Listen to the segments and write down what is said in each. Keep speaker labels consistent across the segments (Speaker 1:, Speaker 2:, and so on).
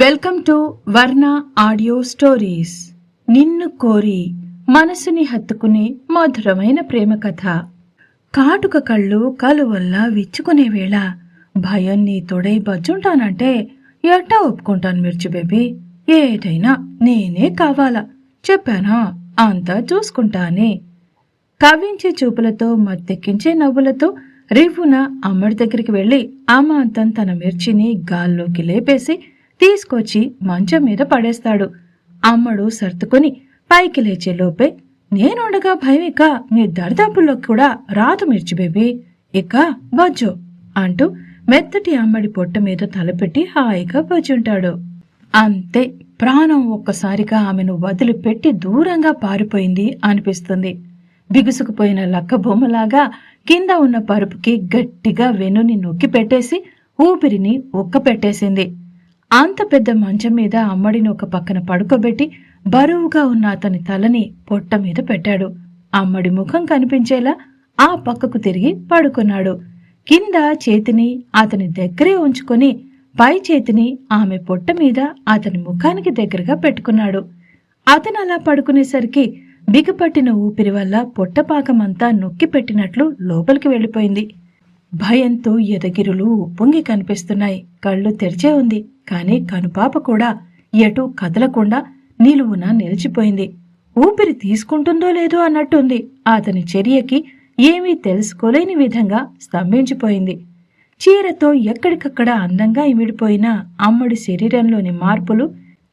Speaker 1: Welcome to Varna audio stories. నిన్ను కోరి మనసుని హత్తుకునే మధురమైన ప్రేమ కథ. కాటుక కళ్ళు కలువల్లా విచ్చుకునే వేళ భయం నీ తొడై బజ్జుంటానంటే ఎట్టా ఒప్పుకుంటాను మిర్చి బేబీ? ఏటైనా నేనే కావాలా? చెప్పానా? అంతా చూసుకుంటానే. కవించే చూపులతో మత్తెక్కించే నవ్వులతో రివ్వున అమ్మడి దగ్గరికి వెళ్ళి అమాంతం తన మిర్చిని గాల్లోకి లేపేసి తీసుకొచ్చి మంచం మీద పడేస్తాడు. అమ్మడు సర్దుకొని పైకి లేచే లోపే నేనుండగా భయం ఇక నీ దరిదాపుల్లో కూడా రాదు మిర్చి బేబీ. ఇక బజ్జో అంటూ మెత్తటి అమ్మడి పొట్ట మీద తలపెట్టి హాయిగా బజ్జుంటాడు అంతే ప్రాణం ఒక్కసారిగా ఆమెను వదిలిపెట్టి దూరంగా పారిపోయింది అనిపిస్తుంది. బిగుసుకుపోయిన లక్క బొమ్మలాగా కింద ఉన్న పరుపుకి గట్టిగా వెనుని నొక్కి పెట్టేసి ఊపిరిని ఒక్క పెట్టేసింది అంత పెద్ద మంచం మీద అమ్మడిని ఒక పక్కన పడుకోబెట్టి బరువుగా ఉన్న అతని తలని పొట్ట మీద పెట్టాడు. అమ్మడి ముఖం కనిపించేలా ఆ పక్కకు తిరిగి పడుకున్నాడు. కింద చేతిని అతని దగ్గరే ఉంచుకొని పై చేతిని ఆమె పొట్ట మీద అతని ముఖానికి దగ్గరగా పెట్టుకున్నాడు. అతను అలా పడుకునేసరికి బిగపట్టిన ఊపిరి వల్ల పొట్టపాకమంతా నొక్కి పెట్టినట్లు లోపలికి వెళ్ళిపోయింది. భయంతో ఎదగిరులు ఉప్పొంగి కనిపిస్తున్నాయి. కళ్ళు తెరిచే ఉంది. కానీ కనుపాప కూడా ఎటూ కదలకుండా నిలువున నిలిచిపోయింది. ఊపిరి తీసుకుంటుందో లేదో అన్నట్టుంది. అతని చర్యకి ఏమీ తెలుసుకోలేని విధంగా స్తంభించిపోయింది. చీరతో ఎక్కడికక్కడ అందంగా ఇమిడిపోయిన అమ్మడి శరీరంలోని మార్పులు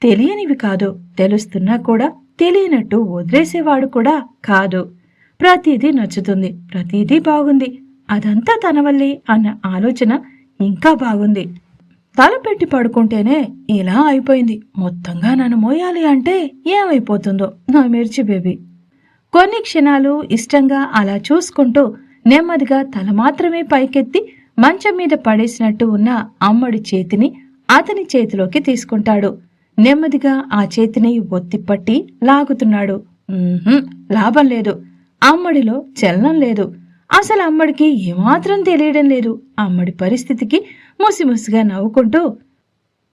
Speaker 1: తెలియనివి కాదు. తెలుస్తున్నా కూడా తెలియనట్టు వదిలేసేవాడు కూడా కాదు. ప్రతిదీ నచ్చుతుంది. ప్రతిదీ బాగుంది. అదంతా తన వల్లే అన్న ఆలోచన ఇంకా బాగుంది. తల పెట్టి పడుకుంటేనే ఇలా అయిపోయింది. మొత్తంగా నన్ను మోయాలి అంటే ఏమైపోతుందో నా మిర్చి బేబీ. కొన్ని క్షణాలు ఇష్టంగా అలా చూసుకుంటూ నెమ్మదిగా తల మాత్రమే పైకెత్తి మంచం మీద పడేసినట్టు ఉన్న అమ్మడి చేతిని అతని చేతిలోకి తీసుకుంటాడు. నెమ్మదిగా ఆ చేతిని ఒత్తిపట్టి లాగుతున్నాడు. లాభం లేదు. అమ్మడిలో చలనం లేదు. అసలు అమ్మడికి ఏమాత్రం తెలియడం లేదు. అమ్మడి పరిస్థితికి ముసిముసిగా నవ్వుకుంటూ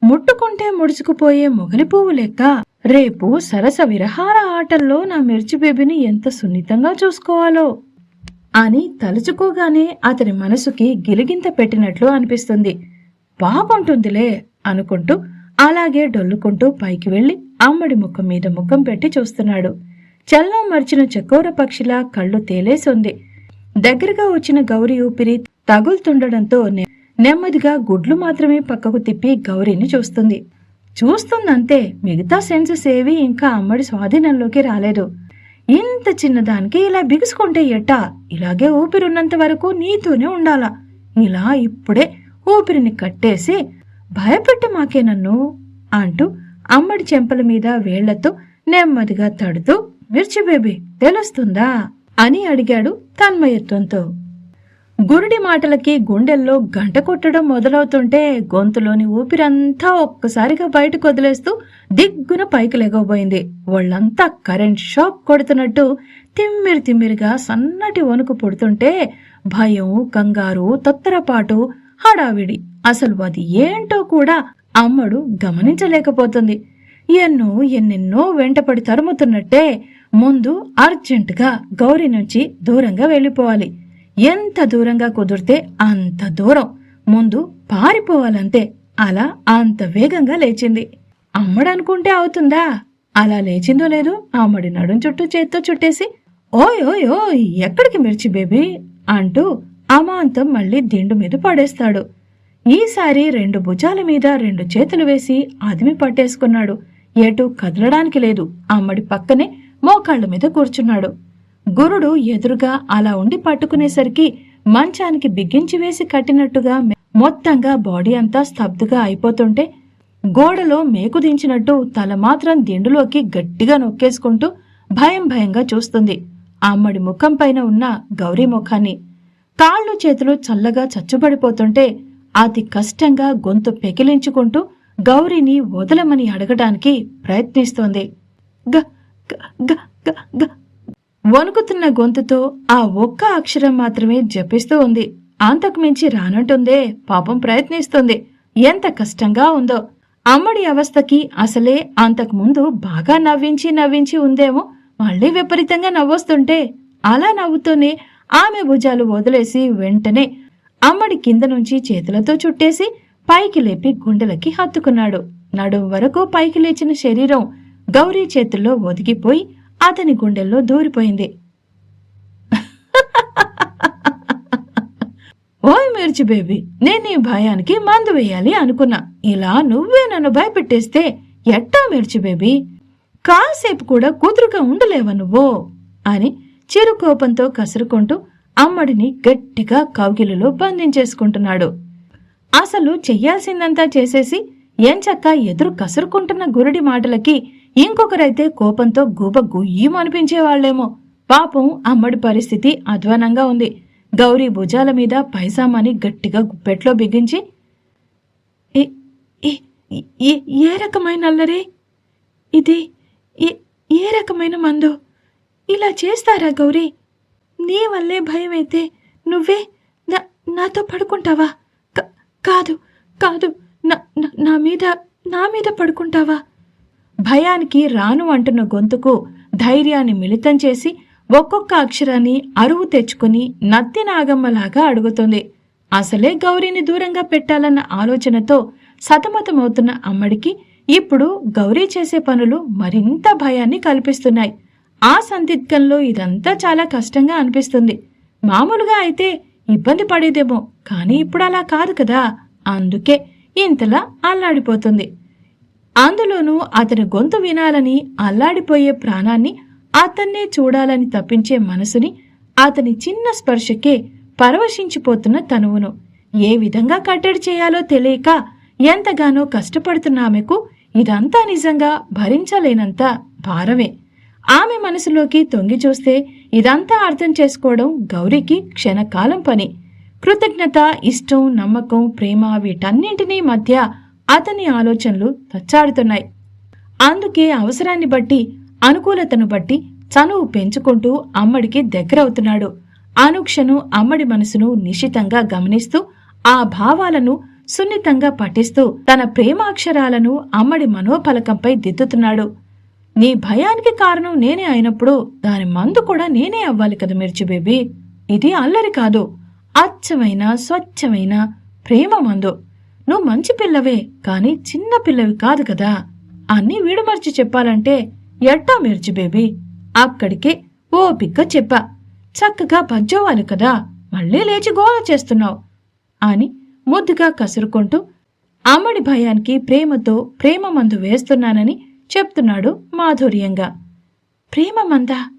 Speaker 1: ముట్టుకుంటే ముడుచుకుపోయే మొగలి పువ్వు లెక్క. రేపు సరస విరహార ఆటల్లో నా మిర్చి బేబీని ఎంత సున్నితంగా చూసుకోవాలో? అని తలుచుకోగానే అతని మనసుకి గిలిగింత పెట్టినట్లు అనిపిస్తుంది. బాగుంటుందిలే అనుకుంటూ అలాగే డొల్లుకుంటూ పైకి వెళ్ళి అమ్మడి ముఖం మీద ముఖం పెట్టి చూస్తున్నాడు. చల్లం మర్చిన చకోర పక్షిలా కళ్ళు తేలేసొంది దగ్గరగా వచ్చిన గౌరి ఊపిరి తగులుతుండడంతో నెమ్మదిగా గుడ్లు మాత్రమే పక్కకు తిప్పి గౌరీని చూస్తుంది. చూస్తుందంతే మిగతా సెన్సెస్ ఏవి ఇంకా అమ్మడి స్వాధీనంలోకి రాలేదు. ఇంత చిన్నదానికి ఇలా బిగుసుకుంటే ఎట్టా? ఇలాగే ఊపిరున్నంత వరకు నీతోనే ఉండాలా. ఇలా ఇప్పుడే ఊపిరిని కట్టేసి భయపెట్టి మాకే నన్ను అంటూ అమ్మడి చెంపల మీద వేళ్ళతో నెమ్మదిగా తడుతూ మిర్చి బేబీ తెలుస్తుందా? అని అడిగాడు తన్మయత్వంతో. గురుడి మాటలకి గుండెల్లో గంట కొట్టడం మొదలవుతుంటే గొంతులోని ఊపిరంతా ఒక్కసారిగా బయటకు వదిలేస్తూ దిగ్గున పైకి లెగవబోయింది. వాళ్ళంతా కరెంట్ షాక్ కొడుతున్నట్టు తిమ్మిరి తిమ్మిరిగా సన్నటి వణుకు పుడుతుంటే భయం కంగారు తత్తరపాటు హడావిడి. అసలు అది ఏంటో కూడా అమ్మడు గమనించలేకపోతుంది. ఎన్నో ఎన్నెన్నో వెంటపడి తరుముతున్నట్టే ముందు అర్జెంటుగా గౌరీ నుంచి దూరంగా వెళ్ళిపోవాలి. ఎంత దూరంగా కుదిరితే అంత దూరం. ముందు పారిపోవాలంతే. అలా అంత వేగంగా లేచింది. అమ్మడనుకుంటే అవుతుందా? అలా లేచిందో లేదో అమ్మడి నడుం చుట్టూ చేత్తో చుట్టేసి ఓయ్ ఓయ్ ఓయ్ ఎక్కడికి మిర్చి బేబీ? అంటూ అమాంతం మళ్ళీ దిండు మీద పడేస్తాడు. ఈసారి రెండు భుజాల మీద రెండు చేతులు వేసి అదిమి పట్టేసుకున్నాడు. ఎటు కదలడానికి లేదు. అమ్మడి పక్కనే మోకాళ్ళ మీద కూర్చున్నాడు. గురుడు ఎదురుగా అలా ఉండి పట్టుకునేసరికి మంచానికి బిగించి వేసి కట్టినట్టుగా మొత్తంగా బాడీ అంతా స్తబ్దుగా అయిపోతుంటే గోడలో మేకు దించినట్టు తల మాత్రం దిండులోకి గట్టిగా నొక్కేసుకుంటూ భయం భయంగా చూస్తుంది. అమ్మడి ముఖం పైన ఉన్న గౌరీ ముఖాన్ని. కాళ్ళు చేతులు చల్లగా చచ్చుబడిపోతుంటే అతి కష్టంగా గొంతు పెకిలించుకుంటూ గౌరీని వదలమని అడగడానికి ప్రయత్నిస్తోంది. గ వణుకుతున్న గొంతుతో ఆ ఒక్క అక్షరం మాత్రమే జపిస్తూ ఉంది. అంతకు మించి రానంటుందే పాపం ప్రయత్నిస్తుంది. ఎంత కష్టంగా ఉందో. అమ్మడి అవస్థకి అసలే అంతకుముందు బాగా నవ్వించి నవ్వించి ఉందేమో. మళ్ళీ విపరీతంగా నవ్వొస్తుంటే అలా నవ్వుతూనే ఆమె భుజాలు వదిలేసి వెంటనే అమ్మడి కింద నుంచి చేతులతో చుట్టేసి పైకి లేపి గుండెలకి హత్తుకున్నాడు. నడుం వరకు పైకి లేచిన శరీరం గౌరీ చేతుల్లో ఒదిగిపోయి అతని గుండెల్లో దూరిపోయింది. ఓయ్ మిర్చి బేబీ నేను నీ భయానికి మందు వేయాలి అనుకున్నా. ఇలా నువ్వే నన్ను భయపెట్టేస్తే ఎట్టా మిర్చి బేబీ? కాసేపు కూడా కుదురుగా ఉండలేవా నువ్వు? అని చిరు కోపంతో కసురుకుంటూ అమ్మడిని గట్టిగా కౌగిలిలో బంధించేసుకుంటున్నాడు. అసలు చెయ్యాల్సిందంతా చేసేసి ఎంచక్క ఎదురు కసురుకుంటున్న గురుడి మాటలకి ఇంకొకరైతే కోపంతో గుబ గుయ్యమనిపించేవాళ్ళేమో పాపం అమ్మడి పరిస్థితి అధ్వానంగా ఉంది. గౌరీ భుజాల మీద పైసామాని గట్టిగా గుప్పెట్లో బిగించి "ఏ- ఏ- రకమైన అల్లరి? ఇది ఏ- ఏ రకమైన మందు? ఇలా చేస్తారా గౌరీ? నీ వల్లే భయమైతే నువ్వే నా నాతో పడుకుంటావా? కాదు కాదు నా- నా మీద నా మీద పడుకుంటావా? భయానికి రాను అంటున్న గొంతుకు ధైర్యాన్ని మిళితం చేసి ఒక్కొక్క అక్షరాన్ని అరువు తెచ్చుకుని నత్తి నాగమ్మలాగా అడుగుతుంది. అసలే గౌరీని దూరంగా పెట్టాలన్న ఆలోచనతో సతమతమవుతున్న అమ్మడికి ఇప్పుడు గౌరీ చేసే పనులు మరింత భయాన్ని కల్పిస్తున్నాయి. ఆ సందిగ్ధంలో ఇదంతా చాలా కష్టంగా అనిపిస్తుంది. మామూలుగా అయితే ఇబ్బంది పడేదేమో కానీ ఇప్పుడు అలా కాదు కదా. అందుకే ఇంతలా అల్లాడిపోతుంది. అందులోనూ అతని గొంతు వినాలని అల్లాడిపోయే ప్రాణాన్ని అతన్నే చూడాలని తప్పించే మనసుని అతని చిన్న స్పర్శకే పరవశించిపోతున్న తనువును. ఏ విధంగా కట్టడి చేయాలో తెలియక ఎంతగానో కష్టపడుతున్న ఆమెకు ఇదంతా నిజంగా భరించలేనంత భారమే. ఆమె మనసులోకి తొంగి చూస్తే ఇదంతా అర్థం చేసుకోవడం గౌరీకి క్షణకాలం పని. కృతజ్ఞత ఇష్టం నమ్మకం ప్రేమ వీటన్నింటినీ మధ్య అతని ఆలోచనలు తచ్చాడుతున్నాయి. అందుకే అవసరాన్ని బట్టి అనుకూలతను బట్టి చనువు పెంచుకుంటూ అమ్మడికి దగ్గరవుతున్నాడు. అనుక్షను అమ్మడి మనసును నిశితంగా గమనిస్తూ ఆ భావాలను సున్నితంగా పఠిస్తూ తన ప్రేమాక్షరాలను అమ్మడి మనోఫలకంపై దిద్దుతున్నాడు. నీ భయానికి కారణం నేనే అయినప్పుడు దాని మందు కూడా నేనే అవ్వాలి కదా మిర్చి బేబీ. ఇది అల్లరి కాదు. అచ్చమైన స్వచ్ఛమైన ప్రేమ మందు. నువ్వు మంచి పిల్లవే కాని చిన్న పిల్లవి కాదు కదా. అన్నీ వీడమర్చి చెప్పాలంటే ఎట్టా మిర్చి బేబీ? అక్కడికే ఓపిగ్గా చెప్పా. చక్కగా పంచోవాలి కదా మళ్ళీ లేచి గోల చేస్తున్నావు అని ముద్దుగా కసురుకుంటూ అమ్మడి భయానికి ప్రేమతో ప్రేమ మందు వేస్తున్నానని చెప్తున్నాడు మాధుర్యంగా. ప్రేమ మందా?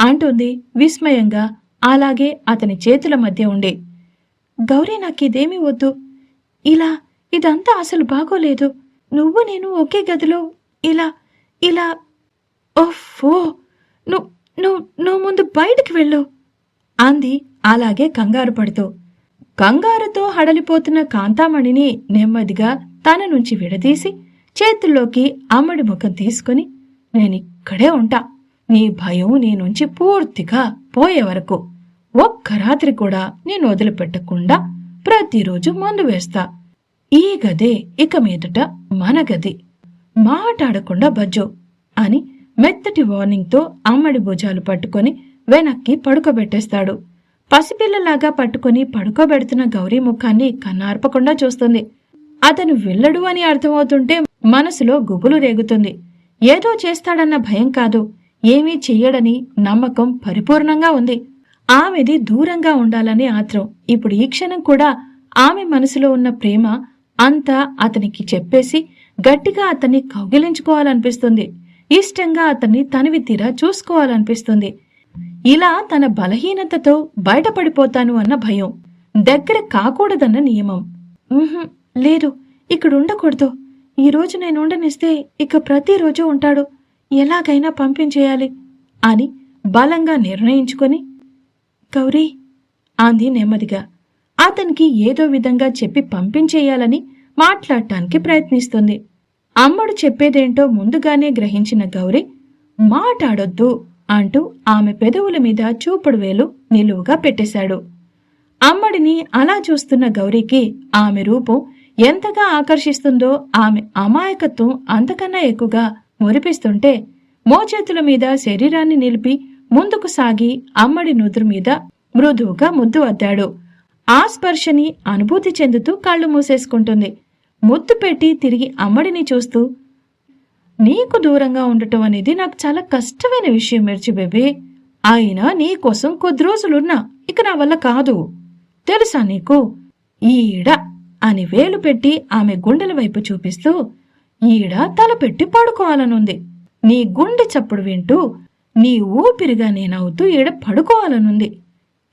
Speaker 1: అంటుంది విస్మయంగా అలాగే అతని చేతుల మధ్య ఉండి. గౌరీ నాకిదేమీ వద్దు. ఇలా ఇదంతా అసలు బాగోలేదు. నువ్వు నేను ఒకే గదిలో ఇలా ఇలా ఓఫో నువ్వు నువ్వు నువ్వు ముందు బయటికి వెళ్ళు అంది అలాగే కంగారు పడుతూ. కంగారుతో హడలిపోతున్న కాంతామణిని నెమ్మదిగా తన నుంచి విడదీసి చేతుల్లోకి అమ్మడి ముఖం తీసుకుని నేనిక్కడే ఉంటా. నీ భయం నీ నుంచి పూర్తిగా పోయే వరకు ఒక్క రాత్రి కూడా నేను వదిలిపెట్టకుండా ప్రతిరోజు మందు వేస్తా. ఈ గదే ఇక మీదట మన గది. మాటాడకుండా బజ్జో అని మెత్తటి వార్నింగ్తో అమ్మడి భుజాలు పట్టుకొని వెనక్కి పడుకోబెట్టేస్తాడు. పసిపిల్లలాగా పట్టుకొని పడుకోబెడుతున్న గౌరీ ముఖాన్ని కన్నార్పకుండా చూస్తుంది. అతను వెళ్ళడు అని అర్థమవుతుంటే మనసులో గుబులు రేగుతుంది. ఏదో చేస్తాడన్న భయం కాదు. ఏమీ చెయ్యడని నమ్మకం పరిపూర్ణంగా ఉంది. ఆమెది దూరంగా ఉండాలనే ఆత్రం. ఇప్పుడు ఈ క్షణం కూడా ఆమె మనసులో ఉన్న ప్రేమ అంతా అతనికి చెప్పేసి గట్టిగా అతన్ని కౌగిలించుకోవాలనిపిస్తుంది. ఇష్టంగా అతన్ని తనివి తీరా చూసుకోవాలనిపిస్తుంది. ఇలా తన బలహీనతతో బయటపడిపోతాను అన్న భయం. దగ్గర కాకూడదన్న నియమం. లేదు ఇక్కడ ఉండకూడదు ఈ రోజు నేను ఉండనిస్తే ఇక ప్రతిరోజు ఉంటాడు. ఎలాగైనా పంపించేయాలి అని బలంగా నిర్ణయించుకొని గౌరీ అంది నెమ్మదిగా. అతనికి ఏదో విధంగా చెప్పి పంపించేయాలని మాట్లాడటానికి ప్రయత్నిస్తుంది. అమ్మడు చెప్పేదేంటో ముందుగానే గ్రహించిన గౌరి మాటాడొద్దు అంటూ ఆమె పెదవుల మీద చూపుడు వేలు నిలువుగా పెట్టేశాడు. అమ్మడిని అలా చూస్తున్న గౌరీకి ఆమె రూపం ఎంతగా ఆకర్షిస్తుందో ఆమె అమాయకత్వం అంతకన్నా ఎక్కువగా మురిపిస్తుంటే మోచేతుల మీద శరీరాన్ని నిలిపి ముందుకు సాగి అమ్మడి నుదురు మీద మృదువుగా ముద్దు వద్దాడు ఆ స్పర్శని అనుభూతి చెందుతూ కళ్ళు మూసేసుకుంటుంది. ముద్దు పెట్టి తిరిగి అమ్మడిని చూస్తూ నీకు దూరంగా ఉండటం అనేది నాకు చాలా కష్టమైన విషయం మిర్చి బేబీ. అయినా నీకోసం కొద్ది రోజులున్నా ఇక నా వల్ల కాదు. తెలుసా నీకు? ఈడ అని వేలు పెట్టి ఆమె గుండెల వైపు చూపిస్తూ ఈడ తల పెట్టి పడుకోవాలనుంది. నీ గుండె చప్పుడు వింటూ నీ ఊపిరిగా నేనవుతూ ఈడ పడుకోవాలనుంది.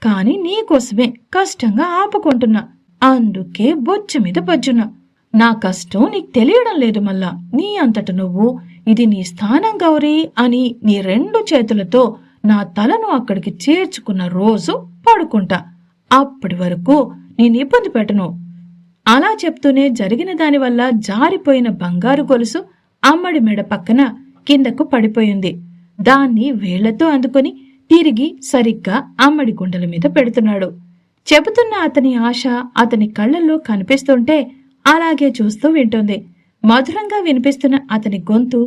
Speaker 1: కాని నీకోసమే కష్టంగా ఆపుకుంటున్నా. అందుకే బొచ్చు మీద బజ్జున్నా నా కష్టం నీకు తెలియడం లేదు మళ్ళా నీ అంతట నువ్వు ఇది నీ స్థానం గౌరీ అని నీ రెండు చేతులతో నా తలను అక్కడికి చేర్చుకున్న రోజు పడుకుంటా. అప్పటి వరకు నేను ఇబ్బంది పెట్టను. అలా చెప్తూనే జరిగిన దానివల్ల జారిపోయిన బంగారు గొలుసు అమ్మడి మెడ పక్కన కిందకు పడిపోయింది. దాన్ని వేళ్ళతో అందుకొని తిరిగి సరిగ్గా అమ్మడి గుండెల మీద పెడుతున్నాడు. చెబుతున్న అతని ఆశ అతని కళ్ళల్లో కనిపిస్తుంటే అలాగే చూస్తూ వింటుంది. మధురంగా వినిపిస్తున్న అతని గొంతు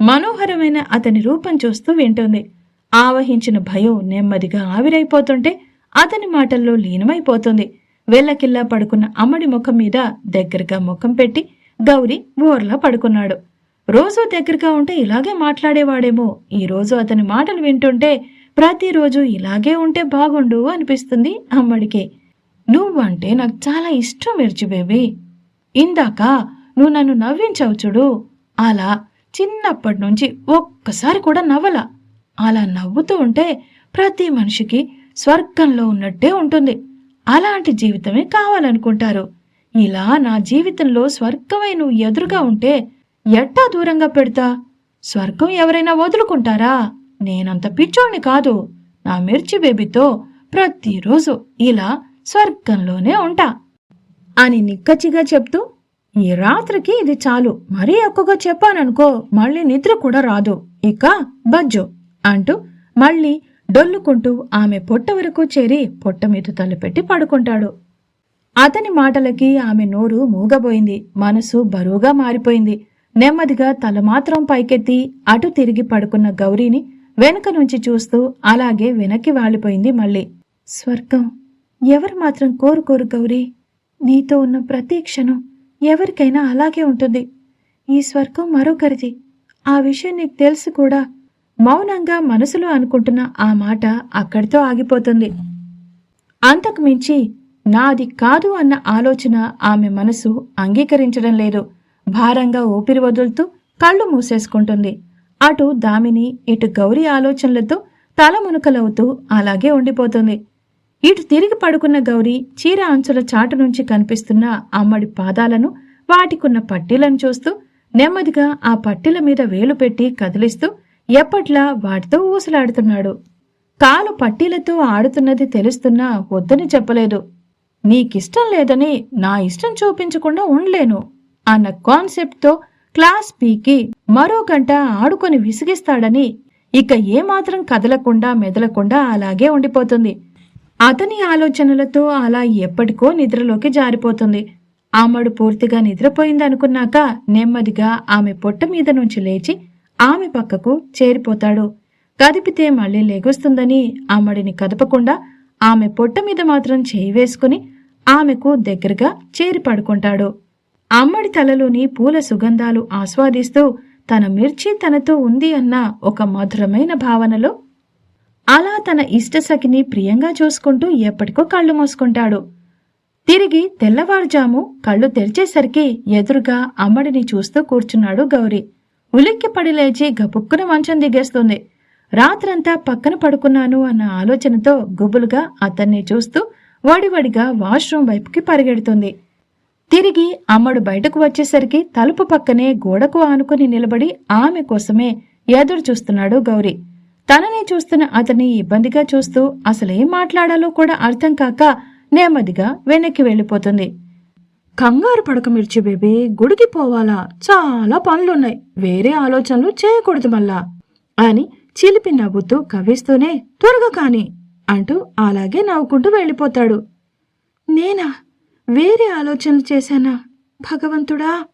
Speaker 1: మనోహరమైన అతని రూపం చూస్తూ వింటుంది. ఆవహించిన భయం నెమ్మదిగా ఆవిరైపోతుంటే అతని మాటల్లో లీనమైపోతుంది. వెళ్ళకిల్లా పడుకున్న అమ్మడి ముఖం మీద దగ్గరగా ముఖం పెట్టి గౌరీ బోర్లా పడుకున్నాడు. రోజు దగ్గరగా ఉంటే ఇలాగే మాట్లాడేవాడేమో. ఈ రోజు అతని మాటలు వింటుంటే ప్రతిరోజు ఇలాగే ఉంటే బాగుండు అనిపిస్తుంది అమ్మడికి. నువ్వంటే నాకు చాలా ఇష్టం మిర్చి బేబీ. ఇందాక నువ్వు నన్ను నవ్వించావు చూడు. అలా చిన్నప్పటి నుంచి ఒక్కసారి కూడా నవ్వలా. అలా నవ్వుతూ ఉంటే ప్రతి మనిషికి స్వర్గంలో ఉన్నట్టే ఉంటుంది. అలాంటి జీవితమే కావాలనుకుంటారు. ఇలా నా జీవితంలో స్వర్గమై నువ్వు ఎదురుగా ఉంటే ఎట్టా దూరంగా పెడతా? స్వర్గం ఎవరైనా వదులుకుంటారా? నేనంత పిచ్చోణ్ణి కాదు. నా మిర్చి బేబీతో ప్రతిరోజు ఇలా స్వర్గంలోనే ఉంటా అని నిక్కచ్చిగా చెప్తూ ఈ రాత్రికి ఇది చాలు. మరీ ఎక్కువగా చెప్పాననుకో మళ్ళీ నిద్ర కూడా రాదు. ఇక బజ్జో అంటూ మళ్ళీ డొల్లుకుంటూ ఆమె పొట్ట వరకు చేరి పొట్ట మీద తలపెట్టి పడుకుంటాడు. అతని మాటలకి ఆమె నోరు మూగబోయింది. మనసు బరువుగా మారిపోయింది. నెమ్మదిగా తల మాత్రం పైకెత్తి అటు తిరిగి పడుకున్న గౌరీని వెనక నుంచి చూస్తూ అలాగే వెనక్కి వాలిపోయింది మళ్ళీ. స్వర్గం ఎవరు మాత్రం కోరుకోరు గౌరీ నీతో ఉన్న ప్రతి క్షణం ఎవరికైనా అలాగే ఉంటుంది. ఈ స్వర్గం మరొకరిది ఆ విషయం నీకు తెలుసు కూడా. మౌనంగా మనసులో అనుకుంటున్న ఆ మాట అక్కడితో ఆగిపోతుంది. అంతకు మించి నాది కాదు అన్న ఆలోచన ఆమె మనసు అంగీకరించడం లేదు. భారంగా ఊపిరి వదులుతూ కళ్ళు మూసేసుకుంటుంది. అటు దామిని ఇటు గౌరీ ఆలోచనలతో తలమునకలవుతూ అలాగే ఉండిపోతుంది. ఇటు తిరిగి పడుకున్న గౌరీ చీర అంచుల చాటు నుంచి కనిపిస్తున్న అమ్మడి పాదాలను వాటికున్న పట్టీలను చూస్తూ నెమ్మదిగా ఆ పట్టీల మీద వేలు పెట్టి కదిలిస్తూ ఎప్పట్లా వాటితో ఊసలాడుతున్నాడు. కాలు పట్టీలతో ఆడుతున్నది తెలుస్తున్నా వద్దని చెప్పలేదు. నీకిష్టం లేదని నా ఇష్టం చూపించకుండా ఉండలేను అన్న కాన్సెప్ట్తో క్లాస్ పీకి మరో గంట ఆడుకొని విసిగిస్తాడని ఇక ఏమాత్రం కదలకుండా మెదలకుండా అలాగే ఉండిపోతుంది. అతని ఆలోచనలతో అలా ఎప్పటికో నిద్రలోకి జారిపోతుంది. ఆమెడు పూర్తిగా నిద్రపోయిందనుకున్నాక నెమ్మదిగా ఆమె పొట్ట మీద నుంచి లేచి ఆమె పక్కకు చేరిపోతాడు. కదిపితే మళ్ళీ లెగుస్తుందని ఆమెడిని కదపకుండా ఆమె పొట్ట మీద మాత్రం చేయి వేసుకుని ఆమెకు దగ్గరగా చేరి పడుకుంటాడు. అమ్మడి తలలోని పూల సుగంధాలు ఆస్వాదిస్తూ తన మిర్చి తనతో ఉంది అన్న ఒక మధురమైన భావనలో అలా తన ఇష్టసఖిని ప్రియంగా చూసుకుంటూ ఎప్పటికో కళ్ళు మూసుకుంటాడు. తిరిగి తెల్లవారుజాము కళ్ళు తెరిచేసరికి ఎదురుగా అమ్మడిని చూస్తూ కూర్చున్నాడు గౌరీ. ఉలిక్కి పడి లేచి గబుక్కున మంచం దిగేస్తుంది. రాత్రంతా పక్కన పడుకున్నాను అన్న ఆలోచనతో గుబులుగా అతన్ని చూస్తూ వడివడిగా వాష్రూమ్ వైపుకి పరిగెడుతుంది. తిరిగి అమ్మడు బయటకు వచ్చేసరికి తలుపు పక్కనే గోడకు ఆనుకుని నిలబడి ఆమె కోసమే ఎదురు చూస్తున్నాడు గౌరీ. తనని చూస్తున్న అతన్ని ఇబ్బందిగా చూస్తూ అసలేం మాట్లాడాలో కూడా అర్థం కాక నెమ్మదిగా వెనక్కి వెళ్ళిపోతుంది. కంగారు పడక మిర్చి బేబీ గుడికి పోవాలా? చాలా పనులున్నాయి. వేరే ఆలోచనలు చేయకూడదు మళ్ళా అని చిలిపి నవ్వుతూ కవ్విస్తూనే త్వరగా కాని అంటూ అలాగే నవ్వుకుంటూ వెళ్ళిపోతాడు. నేనా? వేరే ఆలోచనలు చేశానా? భగవంతుడా?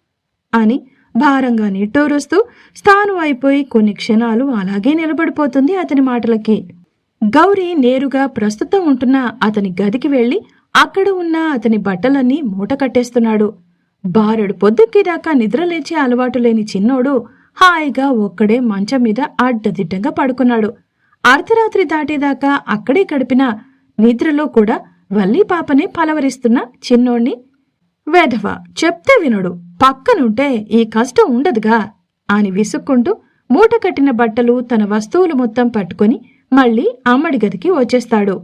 Speaker 1: అని భారంగా నిట్టూరుస్తూ స్థానం అయిపోయి కొన్ని క్షణాలు అలాగే నిలబడిపోతుంది అతని మాటలకి. గౌరీ నేరుగా ప్రస్తుతం ఉంటున్న అతని గదికి వెళ్ళి అక్కడ ఉన్న అతని బట్టలన్నీ మూట కట్టేస్తున్నాడు. బారెడు పొద్దుకి దాకా నిద్రలేచే అలవాటు లేని చిన్నోడు హాయిగా ఒక్కడే మంచం మీద అడ్డదిడ్డంగా పడుకున్నాడు. అర్ధరాత్రి దాటేదాకా అక్కడే గడిపిన నిద్రలో కూడా వల్లి పాపనే పలవరిస్తున్న చిన్నోణ్ణి. వెధవ చెప్తే వినడు. పక్కనుంటే ఈ కష్టం ఉండదుగా అని విసుక్కుంటూ మూట కట్టిన బట్టలు తన వస్తువులు మొత్తం పట్టుకొని మళ్ళీ అమ్మడి గదికి వచ్చేస్తాడు.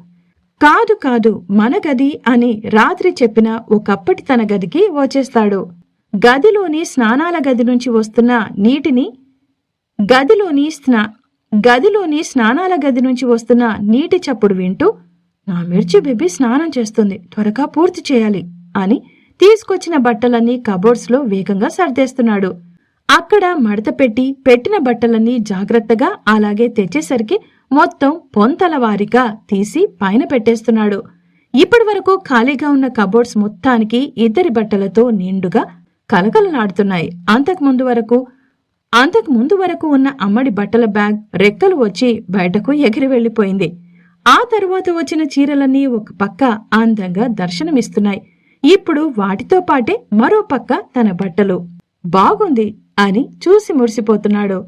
Speaker 1: కాదు కాదు మన గది అని రాత్రి చెప్పిన ఒకప్పటి తన గదికి వచ్చేస్తాడు. గదిలోని స్నానాల గది నుంచి వస్తున్న నీటిని గదిలోని స్నా గదిలోని స్నానాల గది నుంచి వస్తున్న నీటి చప్పుడు వింటూ నా మిర్చి బేబీ స్నానం చేస్తుంది త్వరగా పూర్తి చేయాలి అని తీసుకొచ్చిన బట్టలన్నీ కబోర్డ్స్లో వేగంగా సర్దేస్తున్నాడు. అక్కడ మడత పెట్టి పెట్టిన బట్టలన్నీ జాగ్రత్తగా అలాగే తెచ్చేసరికి మొత్తం పొంతల వారిగా తీసి పైన పెట్టేస్తున్నాడు. ఇప్పటి వరకు ఖాళీగా ఉన్న కబోర్డ్స్ మొత్తానికి ఇద్దరి బట్టలతో నిండుగా కలకలలాడుతున్నాయి. అంతకుముందు వరకు అంతకు ముందు వరకు ఉన్న అమ్మడి బట్టల బ్యాగ్ రెక్కలు వచ్చి బయటకు ఎగిరి వెళ్ళిపోయింది ఆ తరువాత వచ్చిన చీరలన్నీ ఒక పక్క అందంగా దర్శనమిస్తున్నాయి. ఇప్పుడు వాటితో పాటే మరో పక్క తన బట్టలు. బాగుంది అని చూసి మురిసిపోతున్నాడు.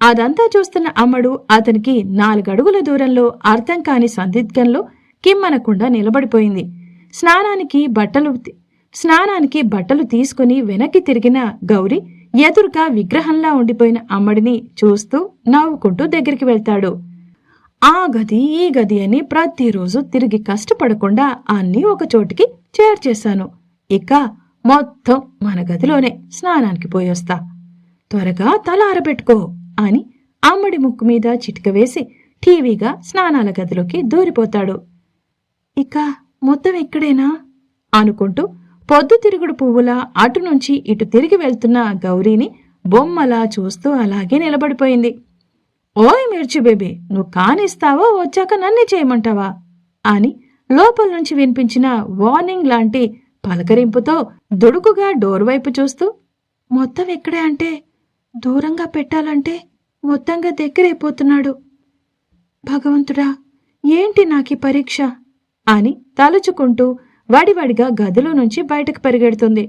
Speaker 1: అదంతా చూస్తున్న అమ్మడు అతనికి నాలుగడుగుల దూరంలో అర్థం కాని సందిగ్ధంలో కిమ్మనకుండా నిలబడిపోయింది. స్నానానికి బట్టలు స్నానానికి బట్టలు తీసుకుని వెనక్కి తిరిగిన గౌరి ఎదురుగా విగ్రహంలా ఉండిపోయిన అమ్మడిని చూస్తూ నవ్వుకుంటూ దగ్గరికి వెళ్తాడు. ఆ గది ఈ గది అని ప్రతిరోజు తిరిగి కష్టపడకుండా అన్నీ ఒక చోటికి చేర్చేశాను ఇక మొత్తం మన గదిలోనే స్నానానికి పోయొస్తా. త్వరగా తల ఆరబెట్టుకో అని అమ్మడి ముక్కు మీద చిటిక వేసి టీవీగా స్నానాల గదిలోకి దూరిపోతాడు. ఇక మొత్తం ఇక్కడేనా? అనుకుంటూ పొద్దుతిరుగుడు పువ్వులా అటు నుంచి ఇటు తిరిగి వెళ్తున్న గౌరీని బొమ్మలా చూస్తూ అలాగే నిలబడిపోయింది. ఓయ్ మిర్చి బేబీ నువ్వు కానిస్తావా వచ్చాక నన్నే చేయమంటావా? అని లోపల నుంచి వినిపించిన వార్నింగ్ లాంటి పలకరింపుతో దుడుకుగా డోర్ వైపు చూస్తూ మొత్తం ఎక్కడే అంటే? దూరంగా పెట్టాలంటే మొత్తంగా దగ్గరైపోతున్నాడు. భగవంతుడా ఏంటి నాకి పరీక్ష? అని తలుచుకుంటూ వడివడిగా గదిలో నుంచి బయటకు పరిగెడుతుంది.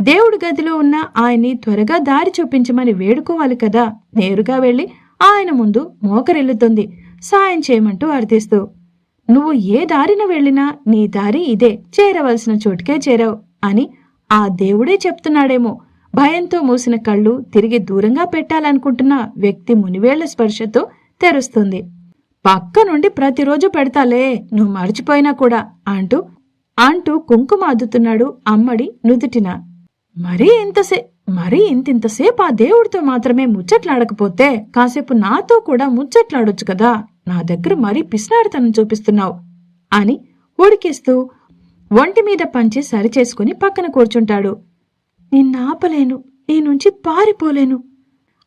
Speaker 1: దేవుడి గదిలో ఉన్న ఆయన్ని త్వరగా దారి చూపించమని వేడుకోవాలి కదా నేరుగా వెళ్ళి ఆయన ముందు మోకరిల్లుతుంది. సాయం చేయమంటూ అర్థిస్తూ నువ్వు ఏ దారిన వెళ్ళినా నీ దారి ఇదే. చేరవలసిన చోటుకే చేరావు అని ఆ దేవుడే చెప్తున్నాడేమో. భయంతో మూసిన కళ్ళు తిరిగి దూరంగా పెట్టాలనుకుంటున్న వ్యక్తి మునివేళ్ళ స్పర్శతో తెరుస్తుంది. పక్క నుండి ప్రతిరోజు పెడతాలే నువ్వు మర్చిపోయినా కూడా అంటూ అంటూ కుంకుమ అద్దుతున్నాడు అమ్మడి నుదుటిన. మరీ ఇంతసే మరి ఇంతింతసేపు ఆ దేవుడితో మాత్రమే ముచ్చట్లాడకపోతే కాసేపు నాతో కూడా ముచ్చట్లాడొచ్చు కదా. నా దగ్గర మరీ పిసినారితనం చూపిస్తున్నావు అని ఉడికిస్తూ ఒంటి మీద పంచి సరిచేసుకుని పక్కన కూర్చుంటాడు. నిన్నాపలేను నీ నుంచి పారిపోలేను.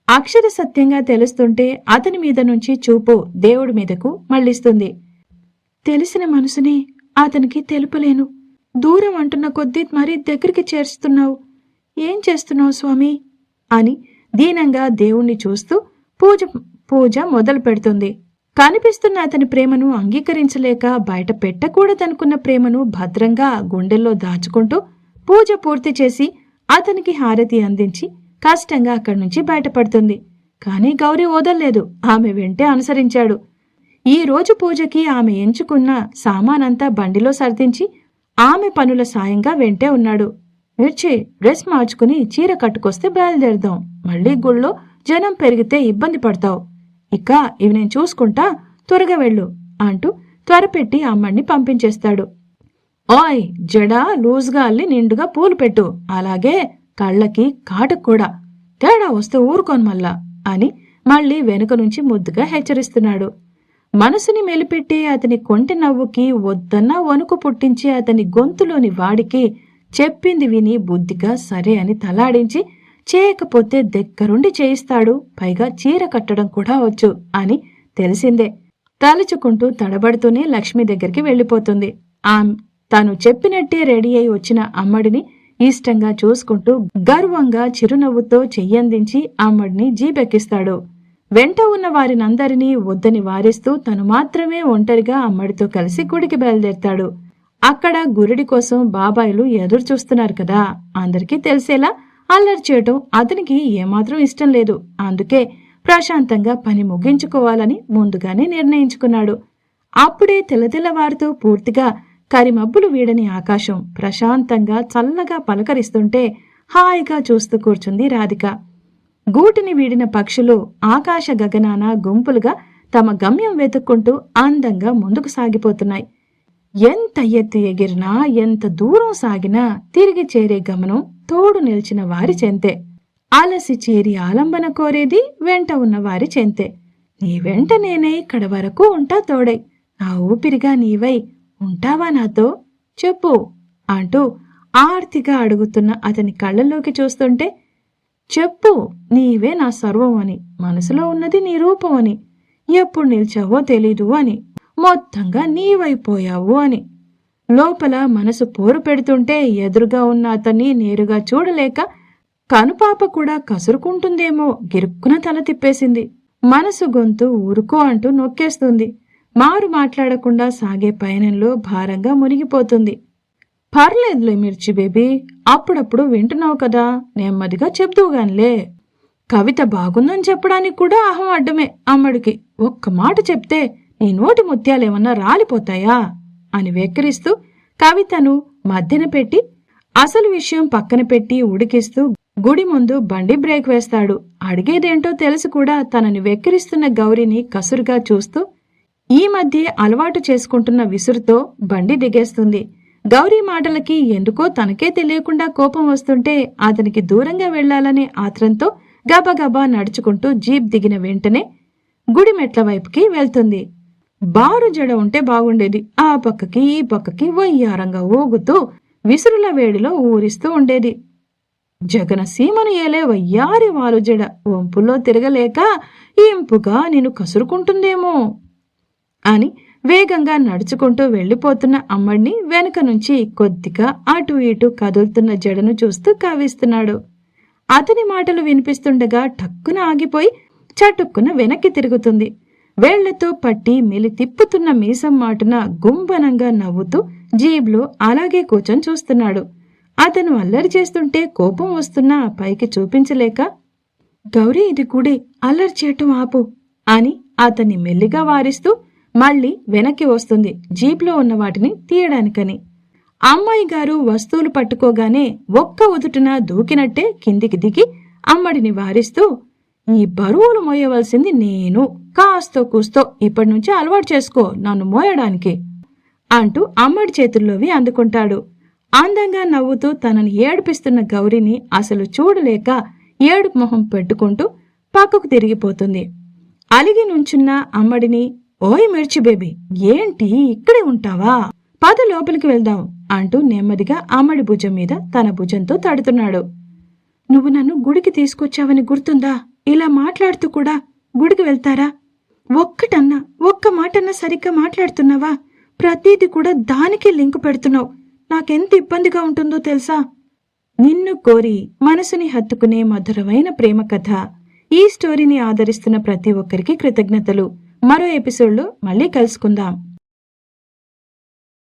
Speaker 1: అక్షర సత్యంగా తెలుస్తుంటే అతని మీద నుంచి చూపు దేవుడి మీదకు మళ్ళిస్తుంది. తెలిసిన మనసుని అతనికి తెలుపలేను. దూరం అంటున్న కొద్దీ మరీ దగ్గరికి చేరుస్తున్నావు ఏం చేస్తున్నావు స్వామి? అని దీనంగా దేవుణ్ణి చూస్తూ పూజ పూజ మొదలు పెడుతుంది. కనిపిస్తున్న అతని ప్రేమను అంగీకరించలేక బయట పెట్టకూడదనుకున్న ప్రేమను భద్రంగా గుండెల్లో దాచుకుంటూ పూజ పూర్తి చేసి అతనికి హారతి అందించి కష్టంగా అక్కడి నుంచి బయటపడుతుంది. కానీ గౌరీ ఓదల్లేదు ఆమె వెంటే అనుసరించాడు. ఈ రోజు పూజకి ఆమె ఎంచుకున్న సామానంతా బండిలో సర్దించి ఆమె పనుల సాయంగా వెంటే ఉన్నాడు. మిర్చి డ్రెస్ మార్చుకుని చీర కట్టుకొస్తే బయలుదేరదాం. మళ్ళీ గుళ్ళో జనం పెరిగితే ఇబ్బంది పడతావు. ఇక ఇవి నేను చూసుకుంటా త్వరగా వెళ్ళు అంటూ త్వరపెట్టి అమ్మడిని పంపించేస్తాడు. ఓయ్ జడ లూజ్గా అల్లి నిండుగా పూలు పెట్టు. అలాగే కళ్ళకి కాటకు కూడా. తేడా వస్తే ఊరుకోను మళ్ళా అని మళ్ళీ వెనుక నుంచి ముద్దుగా హెచ్చరిస్తున్నాడు. మనసుని మెలిపెట్టి అతని కొంటి నవ్వుకి వద్దన్నా వణుకు పుట్టించి అతని గొంతులోని వాడికి చెప్పింది విని బుద్ధిగా సరే అని తలాడించి చేయకపోతే దగ్గరుండి చేయిస్తాడు పైగా చీర కట్టడం కూడా వచ్చు అని తెలిసిందే. తలుచుకుంటూ తడబడుతూనే లక్ష్మి దగ్గరికి వెళ్ళిపోతుంది. ఆమె తను చెప్పినట్టే రెడీ అయి వచ్చిన అమ్మడిని ఇష్టంగా చూసుకుంటూ గర్వంగా చిరునవ్వుతో చెయ్యందించి అమ్మడిని జీబెక్కిస్తాడు వెంట ఉన్న వారినందరినీ వద్దని వారిస్తూ తను మాత్రమే ఒంటరిగా అమ్మడితో కలిసి గుడికి బయలుదేరతాడు. అక్కడ గురుడి కోసం బాబాయిలు ఎదురు చూస్తున్నారు కదా. అందరికీ తెలిసేలా అల్లరి చేయటం అతనికి ఏమాత్రం ఇష్టం లేదు. అందుకే ప్రశాంతంగా పని ముగించుకోవాలని ముందుగానే నిర్ణయించుకున్నాడు. అప్పుడే తెల్లతెల్లవారుతూ పూర్తిగా కరిమబ్బులు వీడని ఆకాశం ప్రశాంతంగా చల్లగా పలకరిస్తుంటే హాయిగా చూస్తూ కూర్చుంది రాధిక. గూటిని వీడిన పక్షులు ఆకాశ గగనాన గుంపులుగా తమ గమ్యం వెతుక్కుంటూ అందంగా ముందుకు సాగిపోతున్నాయి. ఎంత ఎత్తు ఎగిరినా ఎంత దూరం సాగినా తిరిగి చేరే గమనం తోడు నిలిచిన వారి చెంతే. అలసి చేరి ఆలంబన కోరేది వెంట ఉన్న వారి చెంతే. నీ వెంట నేనే ఇక్కడ వరకు ఉంటా తోడై. నా ఊపిరిగా నీవై ఉంటావా నాతో? చెప్పు అంటూ ఆర్తిగా అడుగుతున్న అతని కళ్ళల్లోకి చూస్తుంటే చెప్పు నీవే నా సర్వం అని మనసులో ఉన్నది నీ రూపం అని ఎప్పుడు నిలిచావో తెలీదు అని. మొత్తంగా నీవైపోయావు అని. లోపల మనసు పోరు పెడుతుంటే ఎదురుగా ఉన్న అతన్ని నేరుగా చూడలేక కనుపాప కూడా కసురుకుంటుందేమో గిరుక్కున తల తిప్పేసింది. మనసు గొంతు ఊరుకో అంటూ నొక్కేస్తుంది. మారు మాట్లాడకుండా సాగే పయనంలో భారంగా మునిగిపోతుంది. పర్లేదులే మిర్చి బేబీ అప్పుడప్పుడు వింటున్నావు కదా నెమ్మదిగా చెప్దువుగానిలే. కవిత బాగుందని చెప్పడానికి కూడా అహం అడ్డమే అమ్మడికి. ఒక్క మాట చెప్తే నీ నోటి ముత్యాలేమన్నా రాలిపోతాయా? అని వెక్కిరిస్తూ కవితను మధ్యన పెట్టి అసలు విషయం పక్కన పెట్టి ఉడికిస్తూ గుడి ముందు బండి బ్రేక్ వేస్తాడు. అడిగేదేంటో తెలిసి కూడా తనని వెక్కిరిస్తున్న గౌరిని కసురుగా చూస్తూ ఈ మధ్య అలవాటు చేసుకుంటున్న విసురుతో బండి దిగేస్తుంది. గౌరీ మాటలకి ఎందుకో తనకే తెలియకుండా కోపం వస్తుంటే అతనికి దూరంగా వెళ్ళాలనే ఆత్రంతో గబగబా నడుచుకుంటూ జీప్ దిగిన వెంటనే గుడి మెట్ల వైపుకి వెళ్తుంది. బారు జడ ఉంటే బాగుండేది. ఆ పక్కకి ఈ పక్కకి వయ్యారంగా ఊగుతూ విసురుల వేడిలో ఊరిస్తూ ఉండేది. జగన సీమను ఏలే వయ్యారి వారు జడ. వంపుల్లో తిరగలేక ఇంపుగా నేను కసురుకుంటుందేమో అని వేగంగా నడుచుకుంటూ వెళ్ళిపోతున్న అమ్మడిని వెనక నుంచి కొద్దిగా అటు ఇటు కదులుతున్న జడను చూస్తూ కావిస్తున్నాడు అతని మాటలు వినిపిస్తుండగా టక్కున ఆగిపోయి చటుక్కున వెనక్కి తిరుగుతుంది. వేళ్ళతో పట్టి మెలి తిప్పుతున్న మీసం మాటున గుంబనంగా నవ్వుతూ జీబ్లో అలాగే కూర్చొని చూస్తున్నాడు. అతను అల్లరి చేస్తుంటే కోపం వస్తున్నా పైకి చూపించలేక గౌరీ ఇది గుడి అల్లరి చేయటం ఆపు అని అతన్ని మెల్లిగా వారిస్తూ మళ్ళీ వెనక్కి వస్తుంది జీప్లో ఉన్న వాటిని తీయడానికని. అమ్మాయి గారు వస్తువులు పట్టుకోగానే ఒక్క ఉదుటున దూకినట్టే కిందికి దిగి అమ్మడిని వారిస్తూ ఈ బరువులు మోయవలసింది నేను. కాస్తో కూస్తో ఇప్పటి నుంచి అలవాటు చేసుకో నన్ను మోయడానికి అంటూ అమ్మడి చేతుల్లోవి అందుకుంటాడు. అందంగా నవ్వుతూ తనని ఏడిపిస్తున్న గౌరిని అసలు చూడలేక ఏడుపు మొహం పెట్టుకుంటూ పక్కకు తిరిగిపోతుంది. అలిగి నుంచున్న అమ్మడిని ఓయ్ మిర్చి బేబీ ఏంటి ఇక్కడే ఉంటావా? పద లోపలికి వెళ్దాం అంటూ నెమ్మదిగా అమ్మడి భుజం మీద తన భుజంతో తడుతున్నాడు. నువ్వు నన్ను గుడికి తీసుకొచ్చావని గుర్తుందా? ఇలా మాట్లాడుతూ కూడా గుడికి వెళ్తారా? ఒక్కటన్నా ఒక్క మాటన్నా సరిగ్గా మాట్లాడుతున్నావా? ప్రతిదీ కూడా దానికి లింకు పెడుతున్నావు. నాకెంత ఇబ్బందిగా ఉంటుందో తెలుసా? నిన్ను కోరి మనసుని హత్తుకునే మధురమైన ప్రేమ కథ. ఈ స్టోరీని ఆదరిస్తున్న ప్రతి ఒక్కరికి కృతజ్ఞతలు. మరో ఎపిసోడ్లో మళ్ళీ కలుసుకుందాం.